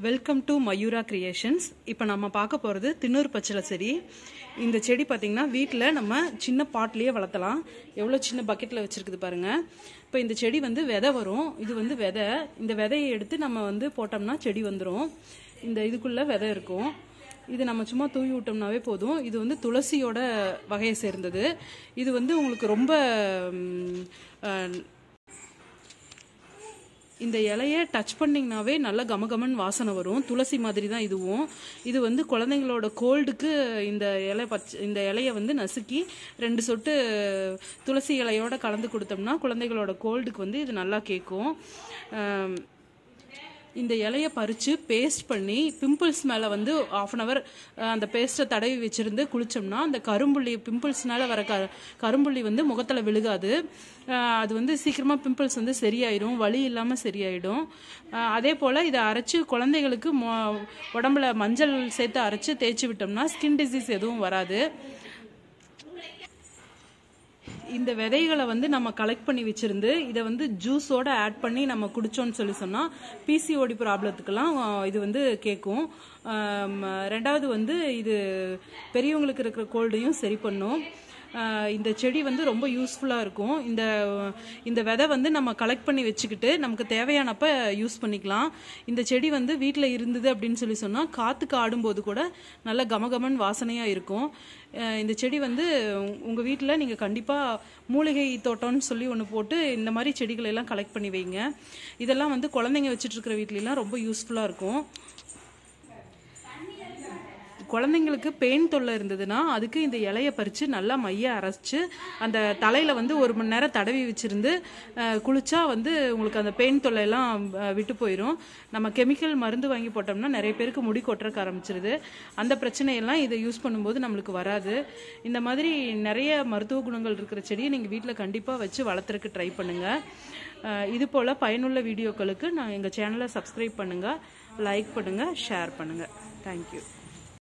Welcome to Mayura creations இப்போ நம்ம பார்க்க போகிறது தின்னூர் பச்சிலை செடி. இந்த செடி பார்த்திங்கன்னா வீட்டில் நம்ம சின்ன பாட்லேயே வளர்த்தலாம். எவ்வளோ சின்ன பக்கெட்டில் வச்சுருக்குது பாருங்கள் இப்போ இந்த செடி வந்து விதை வரும். இது வந்து விதை. இந்த விதையை எடுத்து நம்ம வந்து போட்டோம்னா செடி வந்துடும் இந்த இதுக்குள்ளே விதை இருக்கும். இது நம்ம சும்மா தூவி விட்டோம்னாவே போதும். இது வந்து துளசியோட வகையை சேர்ந்தது. இது வந்து உங்களுக்கு ரொம்ப இந்த இலையை டச் பண்ணிங்கனாவே நல்லா கமகமன் வாசனை வரும். துளசி மாதிரி தான் இதுவும். இது வந்து குழந்தைங்களோட கோல்டுக்கு இந்த இலை பச்சை இந்த இலையை வந்து நசுக்கி ரெண்டு சொட்டு துளசி இலையோட கலந்து கொடுத்தோம்னா குழந்தைகளோட கோல்டுக்கு வந்து இது நல்லா கேட்கும். இந்த இலைய பறித்து பேஸ்ட் பண்ணி பிம்பிள்ஸ் மேலே வந்து ஆஃப் அன் அவர் அந்த பேஸ்ட்டை தடவி வச்சுருந்து குளித்தோம்னா அந்த கரும்புள்ளி பிம்பிள்ஸ்னால வர க கரும்புள்ளி வந்து முகத்தில் விழுகாது. அது வந்து சீக்கிரமாக பிம்பிள்ஸ் வந்து சரியாயிடும் வலி இல்லாமல் சரியாயிடும். அதே போல் இதை அரைச்சி குழந்தைகளுக்கு மொ- உடம்புல மஞ்சள் சேர்த்து அரைச்சி தேய்ச்சி விட்டோம்னா ஸ்கின் டிசீஸ் எதுவும் வராது. இந்த விதைகளை வந்து நம்ம கலெக்ட் பண்ணி வச்சிருந்து இதை வந்து ஜூஸோட ஆட் பண்ணி நம்ம குடிச்சோம்னு சொல்லி சொன்னால் பிசிஓடி ப்ராப்ளத்துக்கெல்லாம் இது வந்து கேட்கும். ரெண்டாவது வந்து இது பெரியவங்களுக்கு இருக்கிற கோல்டையும் சரி பண்ணும். இந்த செடி வந்து ரொம்ப யூஸ்ஃபுல்லாக இருக்கும். இந்த இந்த விதை வந்து நம்ம கலெக்ட் பண்ணி வச்சுக்கிட்டு நமக்கு தேவையானப்ப யூஸ் பண்ணிக்கலாம். இந்த செடி வந்து வீட்டில் இருந்தது அப்படின்னு சொல்லி சொன்னால் காற்றுக்கு ஆடும்போது கூட நல்ல கமகமன் வாசனையாக இருக்கும். இந்த செடி வந்து உங்கள் வீட்டில் நீங்கள் கண்டிப்பாக மூலிகை தோட்டம்னு சொல்லி ஒன்று போட்டு இந்த மாதிரி செடிகளை எல்லாம் கலெக்ட் பண்ணி வைங்க. இதெல்லாம் வந்து குழந்தைங்க வச்சுட்டு இருக்கிற வீட்லலாம் ரொம்ப யூஸ்ஃபுல்லாக இருக்கும். குழந்தைங்களுக்கு பெயின் தொல்லை இருந்ததுன்னா அதுக்கு இந்த இலையை பறித்து நல்லா மைய அரைச்சி அந்த தலையில் வந்து ஒரு மணி நேரம் தடவி வச்சிருந்து குளிச்சா வந்து உங்களுக்கு அந்த பெயின் தொல்லை எல்லாம் விட்டு போயிடும் நம்ம கெமிக்கல் மருந்து வாங்கி போட்டோம்னா நிறைய பேருக்கு முடி கொட்டுறக்க ஆரம்பிச்சிருது. அந்த பிரச்சனையெல்லாம் இதை யூஸ் பண்ணும்போது நம்மளுக்கு வராது. இந்த மாதிரி நிறைய மருத்துவ குணங்கள் இருக்கிற செடியை நீங்கள் வீட்டில் கண்டிப்பாக வச்சு வளர்த்துறதுக்கு ட்ரை பண்ணுங்கள் இது போல் பயனுள்ள வீடியோக்களுக்கு நான் எங்கள் சேனலை சப்ஸ்கிரைப் பண்ணுங்கள் லைக் பண்ணுங்கள் ஷேர் பண்ணுங்கள் தேங்க்யூ